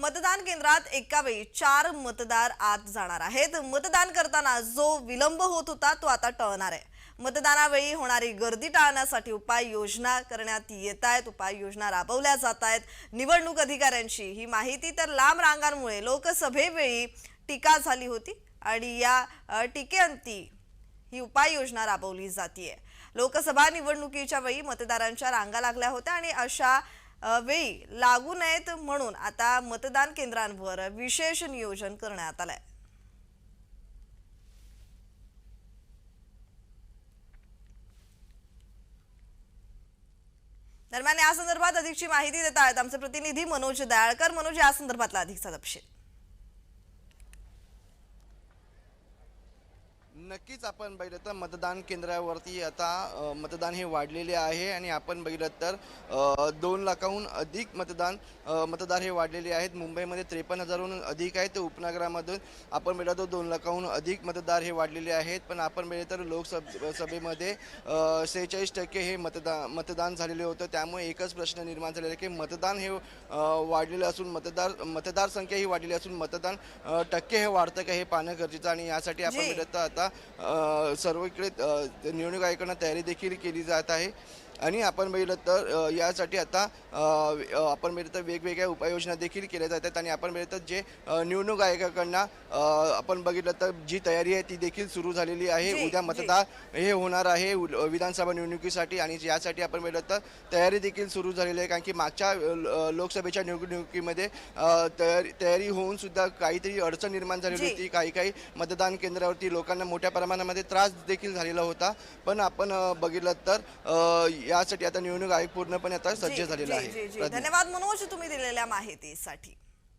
मतदान केंद्रात एकावेळी चार मतदार आत जाणार आहेत. मतदान करताना जो विलंब होत होता तो आता टळणार आहे. मतदानावेळी होणारी गर्दी टाळण्यासाठी उपाययोजना करण्यात येत आहेत. उपाययोजना राबवल्या जात आहेत. निवडणूक अधिकाऱ्यांची ही माहिती तर लांब रांगांमुळे लोकसभेवेळी टीका झाली होती आणि या टीकेअंती ही उपाययोजना राबवली जाते लोकसभा निवडणुकीच्या वेळी मतदारांच्या रांगा लागल्या होत्या आणि अशा वेळी लागू नयेत म्हणून आता मतदान केंद्रांवर विशेष नियोजन करण्यात आलंय. दरम्यान या संदर्भात अधिकची माहिती देत आहेत आमचे प्रतिनिधी मनोज दयाळकर. मनोज या संदर्भातला अधिकचा तपशील. नक्कीच आपण बघितलं तर मतदान केंद्रावरती आता मतदान हे वाढलेले आहे आणि आपण बघितलं तर दोन लाखाहून अधिक मतदान मतदार हे वाढलेले आहेत. मुंबईमध्ये त्रेपन्न हजारहून अधिक आहेत तर उपनगरामधून आपण बघितलं तर दोन लाखाहून अधिक मतदार हे वाढलेले आहेत. पण आपण बघितलं तर लोकसभ सभेमध्ये सेहेचाळीस टक्के हे मतदान मतदान झालेले होतं. त्यामुळे एकच प्रश्न निर्माण झालेला आहे की मतदान हे वाढलेलं असून मतदार मतदार संख्या ही वाढलेली असून मतदान टक्के हे वाढतं का हे पाहणं गरजेचं आणि यासाठी आपण. बघितलं तर आता सर्व इकडे निवडणूक आयोगानं तयारी देखील केली जात आहे. आणि आपण बघितलं तर यासाठी आता आपण बघितलं तर वेगवेगळ्या उपाययोजना देखील केल्या जातात आणि आपण बघितलं तर जे निवडणूक आयोगाकडनं आपण बघितलं तर जी तयारी आहे ती देखील सुरू झालेली आहे उद्या. मतदार हे होणार आहे विधानसभा निवडणुकीसाठी आणि यासाठी आपण बघितलं तर तयारी देखील सुरू झालेली आहे कारण की मागच्या लोकसभेच्या निवडणुकीमध्ये तयारी तयारी होऊन सुद्धा काहीतरी अडचण निर्माण झालेली. होती काही काही मतदान केंद्रावरती लोकांना मोठ्या प्रमाणामध्ये त्रास देखील झालेला होता पण आपण बघितलं तर यासाठी आता निवडणूक आयोग पूर्णपणे आता सज्ज झालेला आहे. धन्यवाद मनोज तुम्ही दिलेल्या माहितीसाठी.